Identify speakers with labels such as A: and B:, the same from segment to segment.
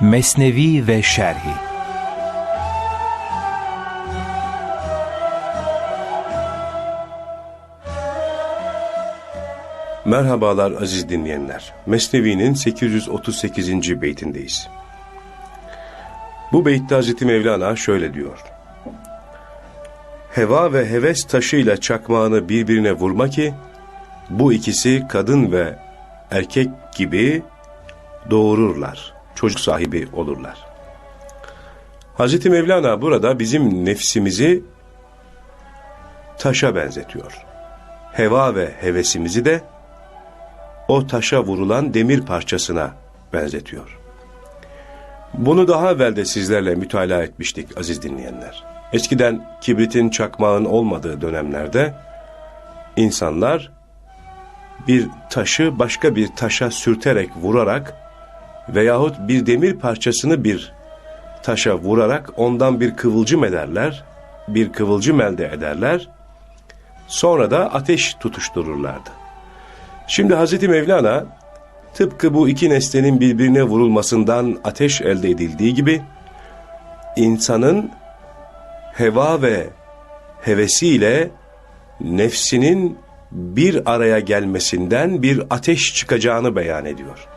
A: Mesnevi ve Şerhi
B: Merhabalar aziz dinleyenler. Mesnevi'nin 838. beytindeyiz. Bu beytte Hazreti Mevlana şöyle diyor. Heva ve heves taşıyla çakmağını birbirine vurma ki, bu ikisi kadın ve erkek gibi doğururlar, çocuk sahibi olurlar. Hazreti Mevlana burada bizim nefsimizi taşa benzetiyor. Heva ve hevesimizi de o taşa vurulan demir parçasına benzetiyor. Bunu daha evvel de sizlerle mütalaa etmiştik aziz dinleyenler. Eskiden kibritin çakmağın olmadığı dönemlerde insanlar bir taşı başka bir taşa sürterek vurarak veyahut bir demir parçasını bir taşa vurarak ondan bir kıvılcım ederler, bir kıvılcım elde ederler, sonra da ateş tutuştururlardı. Şimdi Hazreti Mevlana tıpkı bu iki nesnenin birbirine vurulmasından ateş elde edildiği gibi insanın heva ve hevesiyle nefsinin bir araya gelmesinden bir ateş çıkacağını beyan ediyor.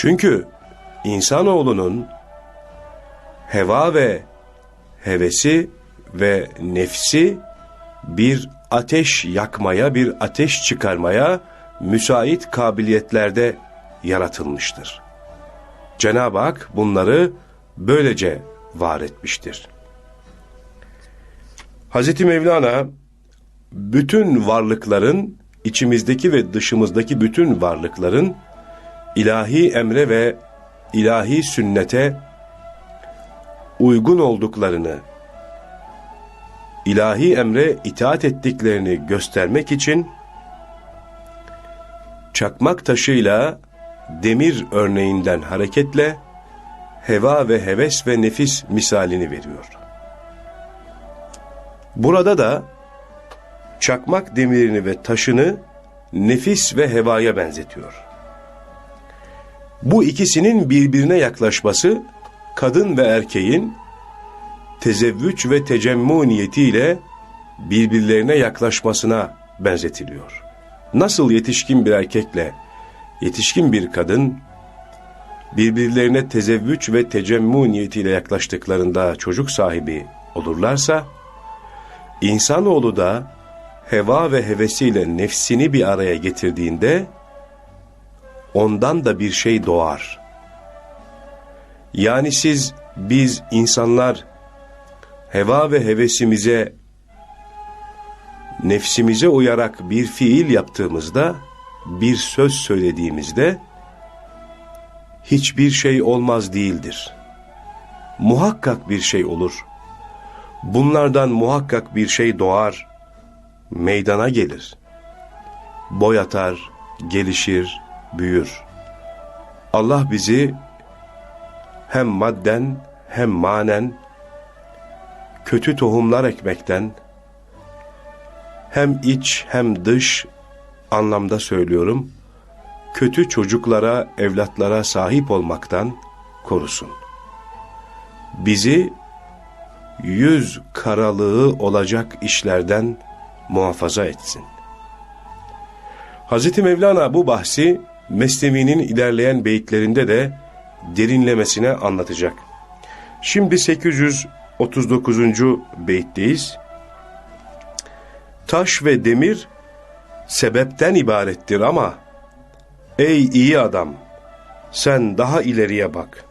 B: Çünkü insanoğlunun heva ve hevesi ve nefsi bir ateş yakmaya, bir ateş çıkarmaya müsait kabiliyetlerde yaratılmıştır. Cenab-ı Hak bunları böylece var etmiştir. Hz. Mevlana bütün varlıkların, içimizdeki ve dışımızdaki bütün varlıkların ilahi emre ve ilahi sünnete uygun olduklarını, ilahi emre itaat ettiklerini göstermek için çakmak taşıyla demir örneğinden hareketle heva ve heves ve nefis misalini veriyor. Burada da çakmak demirini ve taşını nefis ve hevaya benzetiyor. Bu ikisinin birbirine yaklaşması kadın ve erkeğin tezevvüç ve tecemmu niyetiyle birbirlerine yaklaşmasına benzetiliyor. Nasıl yetişkin bir erkekle yetişkin bir kadın birbirlerine tezevvüç ve tecemmu niyetiyle yaklaştıklarında çocuk sahibi olurlarsa, insanoğlu da heva ve hevesiyle nefsini bir araya getirdiğinde ondan da bir şey doğar. Yani siz, biz insanlar heva ve hevesimize, nefsimize uyarak bir fiil yaptığımızda, bir söz söylediğimizde, hiçbir şey olmaz değildir. Muhakkak bir şey olur. Bunlardan muhakkak bir şey doğar, meydana gelir. Boyatar, gelişir, büyür. Allah bizi hem madden hem manen kötü tohumlar ekmekten hem iç hem dış anlamda söylüyorum kötü çocuklara, evlatlara sahip olmaktan korusun. Bizi yüz karalığı olacak işlerden muhafaza etsin. Hz. Mevlana bu bahsi Mesnevi'nin ilerleyen beyitlerinde de derinlemesine anlatacak. Şimdi 839. beyitteyiz. Taş ve demir sebepten ibarettir ama ey iyi adam sen daha ileriye bak.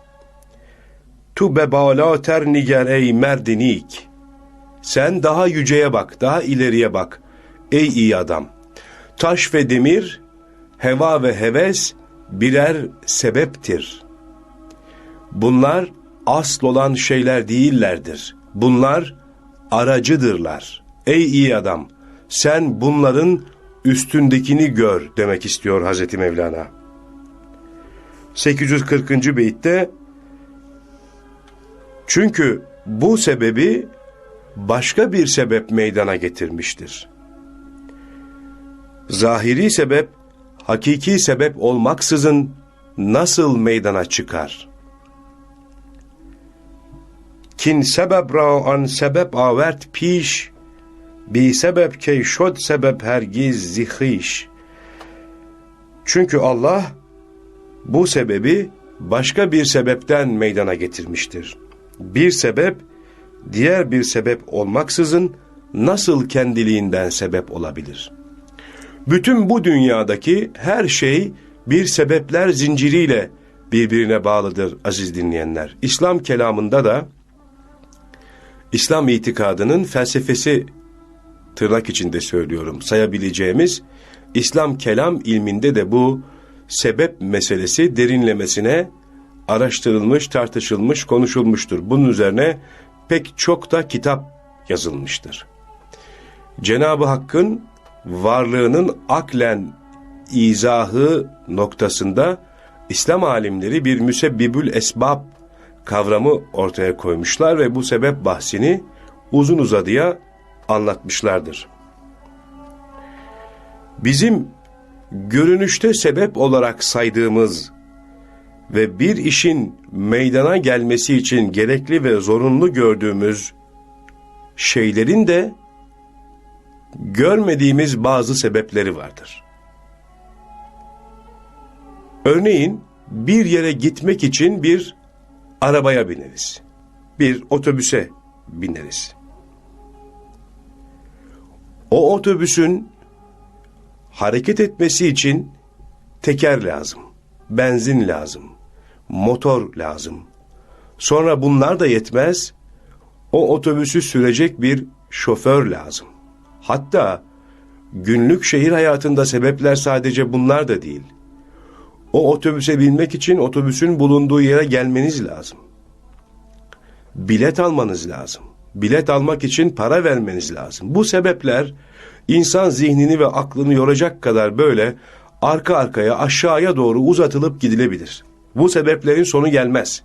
B: Tu bebalater niger ey merdinik. Sen daha yüceye bak, daha ileriye bak. Ey iyi adam. Taş ve demir, heva ve heves birer sebeptir. Bunlar asıl olan şeyler değillerdir. Bunlar aracıdırlar. Ey iyi adam, sen bunların üstündekini gör demek istiyor Hazreti Mevlana. 840. beyitte çünkü bu sebebi başka bir sebep meydana getirmiştir. Zahiri sebep, hakiki sebep olmaksızın nasıl meydana çıkar? Kin sebep ra an sebep avert piş, bi sebep key şod sebep hergiz zihiş. Çünkü Allah bu sebebi başka bir sebepten meydana getirmiştir. Bir sebep diğer bir sebep olmaksızın nasıl kendiliğinden sebep olabilir? Bütün bu dünyadaki her şey bir sebepler zinciriyle birbirine bağlıdır aziz dinleyenler. İslam kelamında da İslam itikadının felsefesi tırnak içinde söylüyorum sayabileceğimiz İslam kelam ilminde de bu sebep meselesi derinlemesine araştırılmış, tartışılmış, konuşulmuştur. Bunun üzerine pek çok da kitap yazılmıştır. Cenab-ı Hakk'ın varlığının aklen izahı noktasında İslam alimleri bir müsebbibül esbab kavramı ortaya koymuşlar ve bu sebep bahsini uzun uzadıya anlatmışlardır. Bizim görünüşte sebep olarak saydığımız ve bir işin meydana gelmesi için gerekli ve zorunlu gördüğümüz şeylerin de görmediğimiz bazı sebepleri vardır. Örneğin bir yere gitmek için bir arabaya bineriz. Bir otobüse bineriz. O otobüsün hareket etmesi için teker lazım, benzin lazım, motor lazım. Sonra bunlar da yetmez, o otobüsü sürecek bir şoför lazım. Hatta günlük şehir hayatında sebepler sadece bunlar da değil. O otobüse binmek için otobüsün bulunduğu yere gelmeniz lazım. Bilet almanız lazım. Bilet almak için para vermeniz lazım. Bu sebepler insan zihnini ve aklını yoracak kadar böyle arka arkaya aşağıya doğru uzatılıp gidilebilir. Bu sebeplerin sonu gelmez.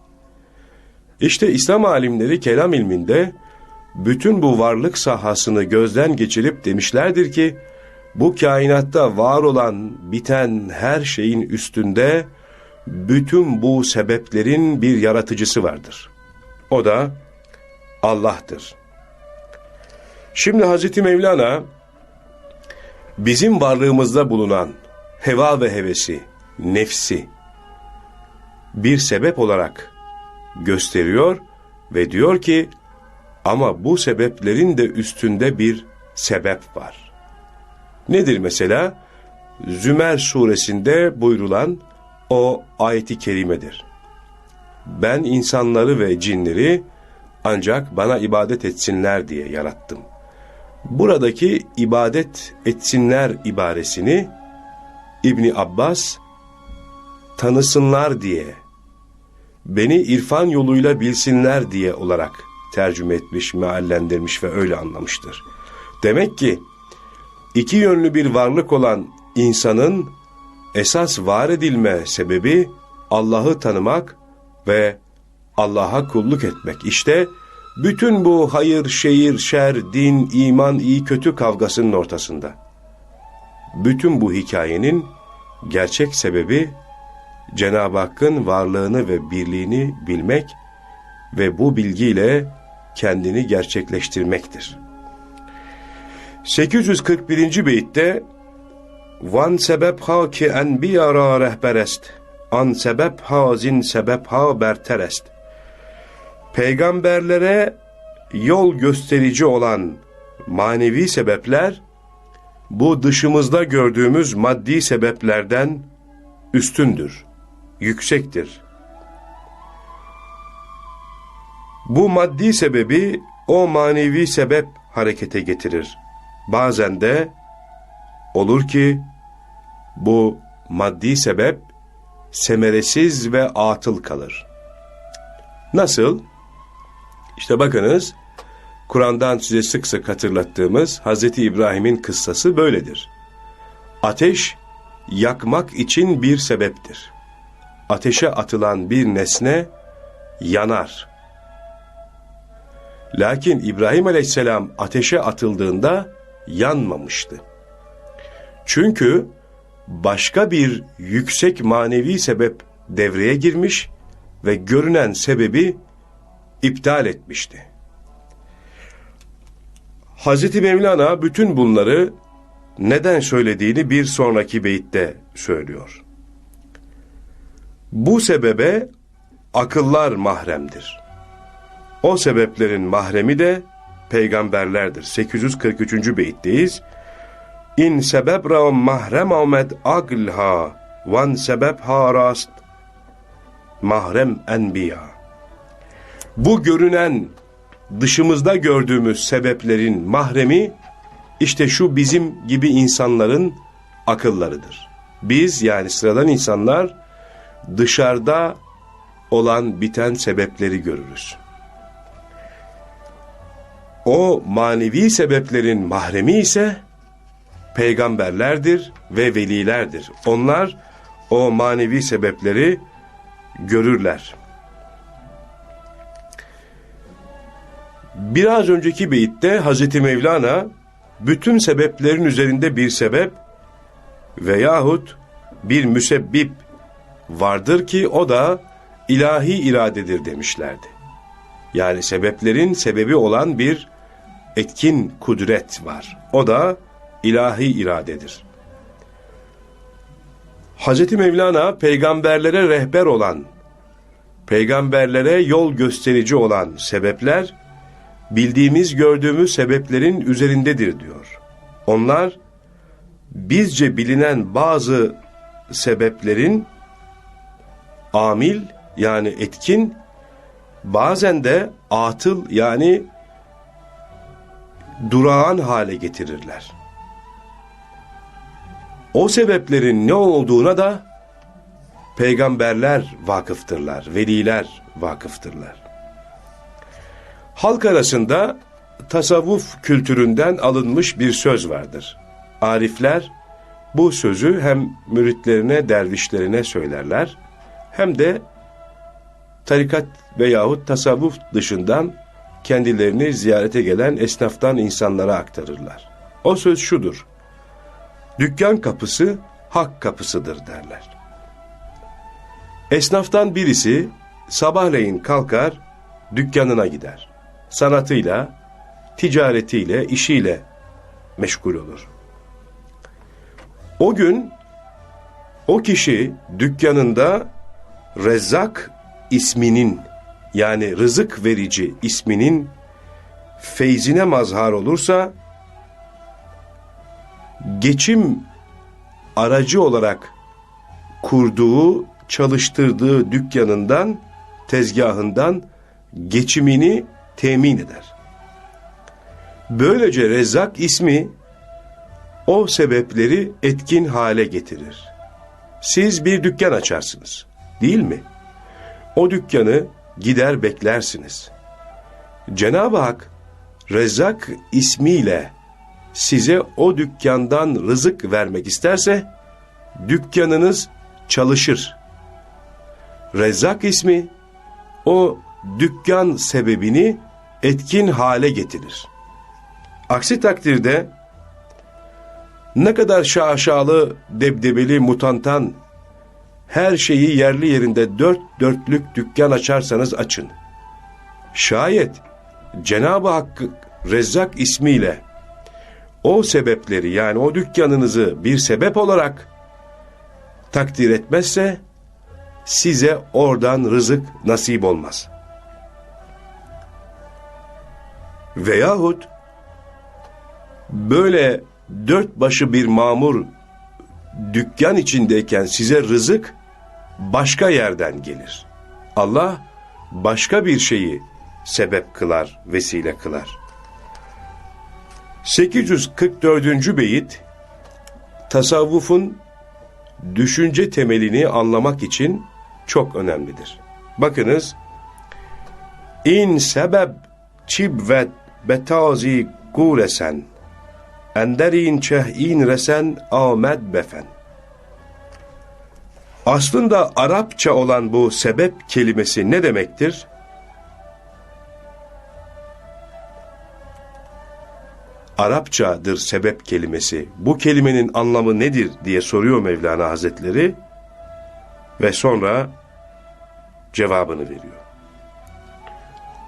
B: İşte İslam alimleri kelam ilminde bütün bu varlık sahasını gözden geçirip demişlerdir ki bu kainatta var olan, biten her şeyin üstünde bütün bu sebeplerin bir yaratıcısı vardır. O da Allah'tır. Şimdi Hazreti Mevlana bizim varlığımızda bulunan heva ve hevesi, nefsi bir sebep olarak gösteriyor ve diyor ki ama bu sebeplerin de üstünde bir sebep var. Nedir mesela? Zümer suresinde buyrulan o ayeti kerimedir. Ben insanları ve cinleri ancak bana ibadet etsinler diye yarattım. Buradaki ibadet etsinler ibaresini İbni Abbas tanısınlar diye, beni irfan yoluyla bilsinler diye olarak tercüme etmiş, meallendirmiş ve öyle anlamıştır. Demek ki iki yönlü bir varlık olan insanın esas var edilme sebebi Allah'ı tanımak ve Allah'a kulluk etmek. İşte bütün bu hayır, şehir, şer, din, iman, iyi, kötü kavgasının ortasında. Bütün bu hikayenin gerçek sebebi Cenab-ı Hakk'ın varlığını ve birliğini bilmek ve bu bilgiyle kendini gerçekleştirmektir. 841. beytte Van sebep ha ki enbiyara rehberest, an sebep hazin sebep ha berterest. Peygamberlere yol gösterici olan manevi sebepler, bu dışımızda gördüğümüz maddi sebeplerden üstündür, yüksektir. Bu maddi sebebi o manevi sebep harekete getirir. Bazen de olur ki bu maddi sebep semeresiz ve atıl kalır. Nasıl? İşte bakınız Kur'an'dan size sık sık hatırlattığımız Hz. İbrahim'in kıssası böyledir. Ateş yakmak için bir sebeptir. Ateşe atılan bir nesne yanar. Lakin İbrahim aleyhisselam ateşe atıldığında yanmamıştı. Çünkü başka bir yüksek manevi sebep devreye girmiş ve görünen sebebi iptal etmişti. Hazreti Mevlana bütün bunları neden söylediğini bir sonraki beyitte söylüyor. Bu sebebe akıllar mahremdir. O sebeplerin mahremi de peygamberlerdir. 843. beyitteyiz. İn sebep ra mahrem amed aglha van sebep ha rast mahrem enbiya. Bu görünen dışımızda gördüğümüz sebeplerin mahremi işte şu bizim gibi insanların akıllarıdır. Biz yani sıradan insanlar dışarıda olan biten sebepleri görürüz. O manevi sebeplerin mahremi ise peygamberlerdir ve velilerdir. Onlar o manevi sebepleri görürler. Biraz önceki beyitte Hazreti Mevlana bütün sebeplerin üzerinde bir sebep veyahut bir müsebbip vardır ki o da ilahi iradedir demişlerdi. Yani sebeplerin sebebi olan bir etkin kudret var. O da ilahi iradedir. Hz. Mevlana peygamberlere rehber olan, peygamberlere yol gösterici olan sebepler, bildiğimiz gördüğümüz sebeplerin üzerindedir diyor. Onlar, bizce bilinen bazı sebeplerin amil yani etkin, bazen de atıl yani durağan hale getirirler. O sebeplerin ne olduğuna da peygamberler vakıftırlar, veliler vakıftırlar. Halk arasında tasavvuf kültüründen alınmış bir söz vardır. Arifler bu sözü hem müritlerine, dervişlerine söylerler, hem de tarikat veyahut tasavvuf dışından kendilerini ziyarete gelen esnaftan insanlara aktarırlar. O söz şudur. Dükkan kapısı hak kapısıdır derler. Esnaftan birisi sabahleyin kalkar dükkanına gider. Sanatıyla, ticaretiyle, işiyle meşgul olur. O gün o kişi dükkanında Rezzak isminin yani rızık verici isminin feyzine mazhar olursa geçim aracı olarak kurduğu, çalıştırdığı dükkanından, tezgahından geçimini temin eder. Böylece Rezzak ismi o sebepleri etkin hale getirir. Siz bir dükkan açarsınız, değil mi? O dükkanı gider beklersiniz. Cenab-ı Hak Rezzak ismiyle size o dükkandan rızık vermek isterse dükkanınız çalışır. Rezzak ismi o dükkan sebebini etkin hale getirir. Aksi takdirde ne kadar şaşalı, debdebeli, mutantan, her şeyi yerli yerinde dört dörtlük dükkan açarsanız açın. Şayet Cenab-ı Hakkı Rezzak ismiyle o sebepleri yani o dükkanınızı bir sebep olarak takdir etmezse size oradan rızık nasip olmaz. Veyahut böyle dört başı bir mamur dükkan içindeyken size rızık başka yerden gelir. Allah başka bir şeyi sebep kılar, vesile kılar. 844. beyit tasavvufun düşünce temelini anlamak için çok önemlidir. Bakınız İn sebeb çibvet betazi kuresen enderin çeh'in resen amed befen Aslında Arapça olan bu sebep kelimesi ne demektir? Arapçadır sebep kelimesi. Bu kelimenin anlamı nedir diye soruyor Mevlana Hazretleri. Ve sonra cevabını veriyor.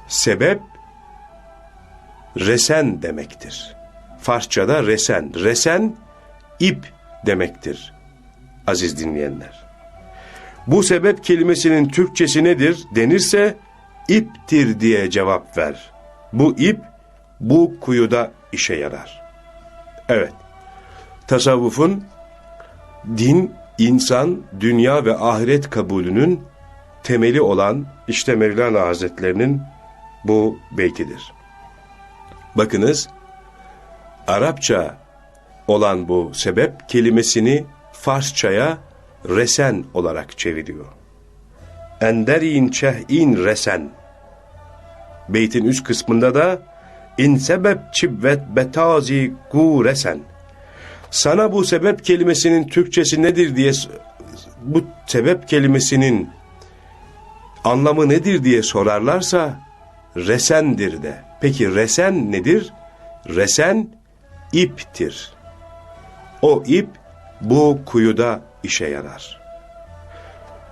B: Sebep resen demektir. Farsçada resen. Resen ip demektir aziz dinleyenler. Bu sebep kelimesinin Türkçesi nedir denirse iptir diye cevap ver. Bu ip bu kuyuda işe yarar. Evet, tasavvufun din, insan, dünya ve ahiret kabulünün temeli olan işte Mevlana Hazretlerinin bu beytidir. Bakınız, Arapça olan bu sebep kelimesini Farsçaya resen olarak çeviriyor. Enderin çeh'in resen. Beytin üst kısmında da in sebep çibvet betazi gu resen. Sana bu sebep kelimesinin Türkçesi nedir diye bu sebep kelimesinin anlamı nedir diye sorarlarsa resendir de. Peki resen nedir? Resen iptir. O ip bu kuyuda işe yarar.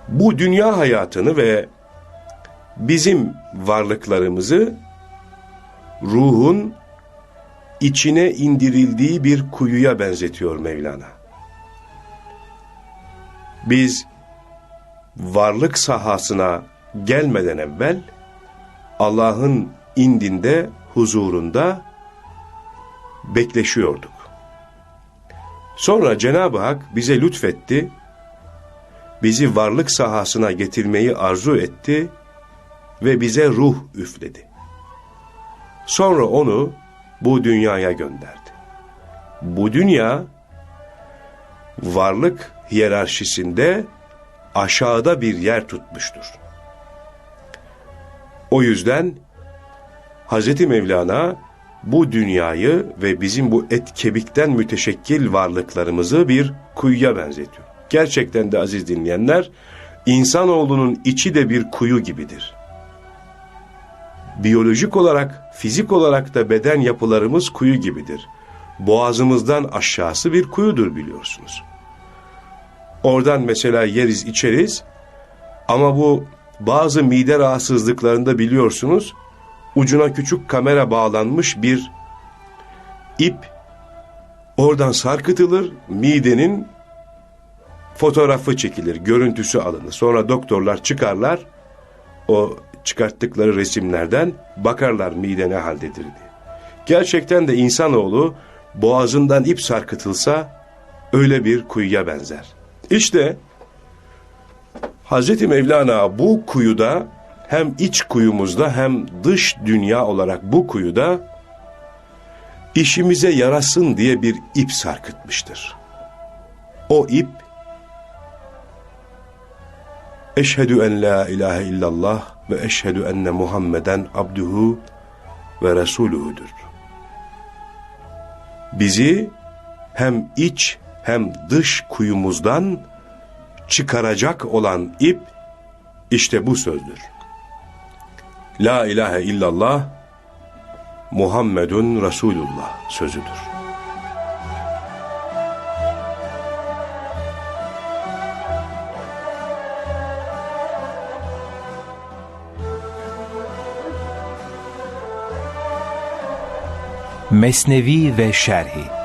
B: Bu dünya hayatını ve bizim varlıklarımızı ruhun içine indirildiği bir kuyuya benzetiyor Mevlana. Biz varlık sahasına gelmeden evvel Allah'ın indinde, huzurunda bekleşiyorduk. Sonra Cenab-ı Hak bize lütfetti, bizi varlık sahasına getirmeyi arzu etti ve bize ruh üfledi. Sonra onu bu dünyaya gönderdi. Bu dünya varlık hiyerarşisinde aşağıda bir yer tutmuştur. O yüzden Hz. Mevlana bu dünyayı ve bizim bu et kemikten müteşekkil varlıklarımızı bir kuyuya benzetiyor. Gerçekten de aziz dinleyenler, insanoğlunun içi de bir kuyu gibidir. Biyolojik olarak, fizik olarak da beden yapılarımız kuyu gibidir. Boğazımızdan aşağısı bir kuyudur biliyorsunuz. Oradan mesela yeriz içeriz ama bu bazı mide rahatsızlıklarında biliyorsunuz ucuna küçük kamera bağlanmış bir ip oradan sarkıtılır, midenin fotoğrafı çekilir, görüntüsü alınır. Sonra doktorlar çıkarlar, o çıkarttıkları resimlerden bakarlar mide ne haldedir diye. Gerçekten de insanoğlu boğazından ip sarkıtılsa öyle bir kuyuya benzer. İşte Hz. Mevlana bu kuyuda hem iç kuyumuzda hem dış dünya olarak bu kuyuda işimize yarasın diye bir ip sarkıtmıştır. O ip Eşhedü en la ilahe illallah ve eşhedü enne Muhammeden abduhu ve resuluhudur. Bizi hem iç hem dış kuyumuzdan çıkaracak olan ip işte bu sözdür. La ilahe illallah Muhammedun Resulullah sözüdür.
A: Mesnevi ve Şerhi